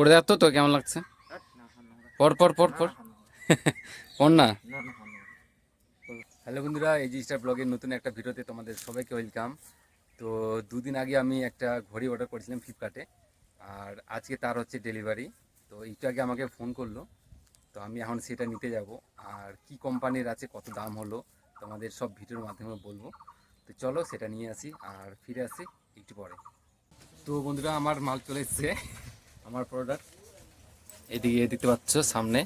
পড়ে দেখ তো কেমন লাগছে? পর পর পর পর পর না? হ্যালো বন্ধুরা, এই জি স্টার ব্লগের নতুন একটা ভিডিওতে তোমাদের সবাইকে ওয়েলকাম তো দুদিন আগে আমি একটা ঘড়ি অর্ডার করেছিলাম ফ্লিপকার্টে আর আজকে তার হচ্ছে ডেলিভারি তো একটু আগে আমাকে ফোন করল, তো আমি এখন সেটা নিতে যাব। আর কি কোম্পানির আছে, কত দাম হলো, তোমাদের সব ভিডিওর মাধ্যমে বলব। তো চলো সেটা নিয়ে আসি, আর ফিরে আসি একটু পরে। তো বন্ধুরা, আমার মাল চলে এসছে। আমার প্রোডাক্ট এদিকে দেখতে পাচ্ছ সামনে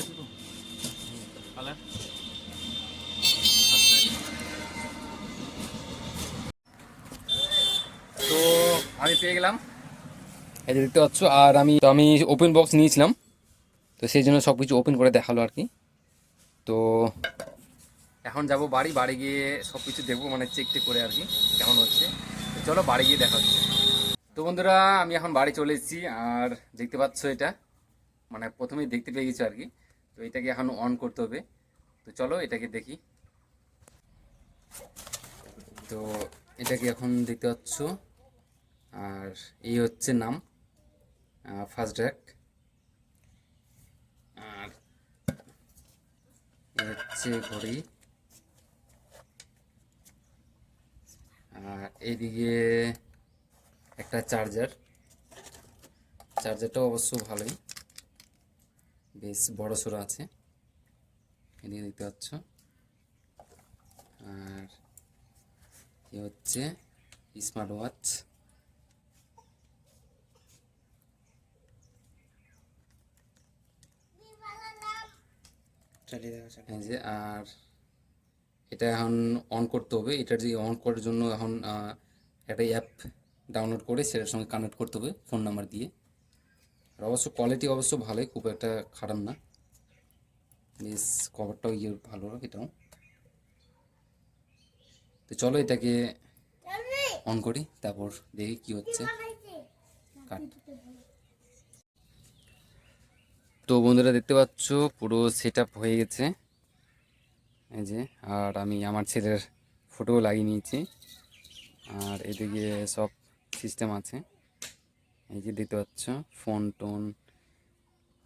আছে তো কালার তো আমি পেয়ে গেলাম। এই যে দেখতে পাচ্ছ আর আমি তো আমি ওপেন বক্স নিয়েছিলাম। তো সেই জন্য সব কিছু ওপেন করে দেখাল আর কি। তো এখন যাব বাড়ি বাড়ি গিয়ে সব কিছু দেখব মানে চেক টেক করে আর কি কেমন হচ্ছে। তো চলো বাড়ি গিয়ে দেখা হচ্ছে। তো বন্ধুরা আমি এখন বাড়ি চলে এসেছি আর দেখতে পাচ্ছ এটা মানে প্রথমেই দেখতে পেয়ে গেছি আর কি। তো এটাকে এখন অন করতে হবে। তো চলো এটাকে দেখি। তো এটাকে এখন দেখতে পাচ্ছ, আর এই হচ্ছে নাম ফার্স্ট ড্রাক আর হচ্ছে ঘড়ি। আর এইদিকে একটা চার্জার চার্জারটাও অবশ্য ভালোই। বেশ বড় সড়ো আছে। এদিকে দেখতে পাচ্ছ। আর এ হচ্ছে স্মার্ট ওয়াচ যে আর এটা এখন অন করতে হবে। এটার যে অন করার জন্য এখন একটা অ্যাপ ডাউনলোড করে সেটার সঙ্গে কানেক্ট করতে হবে ফোন নাম্বার দিয়ে। আর অবশ্য কোয়ালিটি অবশ্য ভালোই খুব একটা খারাপ না। বেশ কভারটাও ইয়ে ভালো এটাও। তো চলো এটাকে অন করি তারপর দেখি কি হচ্ছে। কাট তো বন্ধুরা দেখতে পাচ্ছ পুরো সেট হয়ে গেছে। এই যে আর আমি আমার ছেলের ফটো লাগিয়ে নিয়েছি। আর এদিকে সব সিস্টেম আছে। এই যে দেখতে পাচ্ছ, ফোন টোন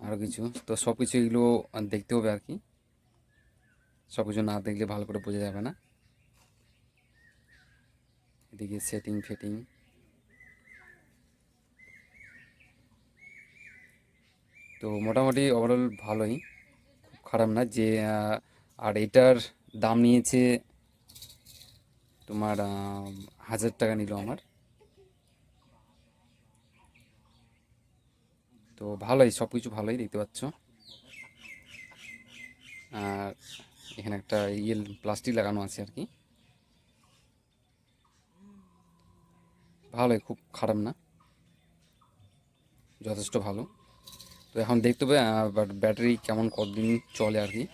আরও কিছু। তো সব কিছু এগুলো দেখতে হবে আর কি। সব কিছু না দেখলে ভালো করে বোঝা যাবে না। এদিকে সেটিং ফেটিং তো মোটামুটি ওভারঅল ভালোই। খুব খারাপ না যে আর এটার দাম নিয়েছে তোমার হাজার টাকা নিল আমার। তো ভালোই সব কিছু ভালোই দেখতে পাচ্ছ। আর এখানে একটা ইয়েল, প্লাস্টিক লাগানো আছে আর কি। ভালোই, খুব খারাপ না? যথেষ্ট ভালো। তো এখন দেখতে হবে বাট ব্যাটারি কেমন কতদিন চলে আর কি।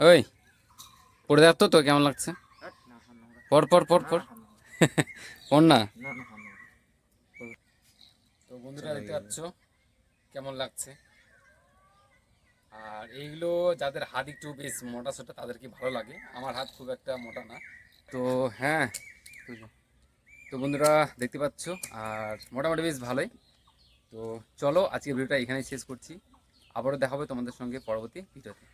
ওই, পড়ে দেখ তো কেমন লাগছে? পর পর পর পর পর না? তো বন্ধুরা দেখতে পাচ্ছ কেমন লাগছে? আর এইগুলো যাদের হাত একটু বেশ মোটা সোটা তাদেরকে ভালো লাগে? আমার হাত খুব একটা মোটা না। তো হ্যাঁ তো বন্ধুরা দেখতে পাচ্ছ আর মোটামুটি বেশ ভালোই। তো চলো আজকে ভিডিওটা এখানেই শেষ করছি। আবারও দেখাবো তোমাদের সঙ্গে পরবর্তী ভিডিওতে।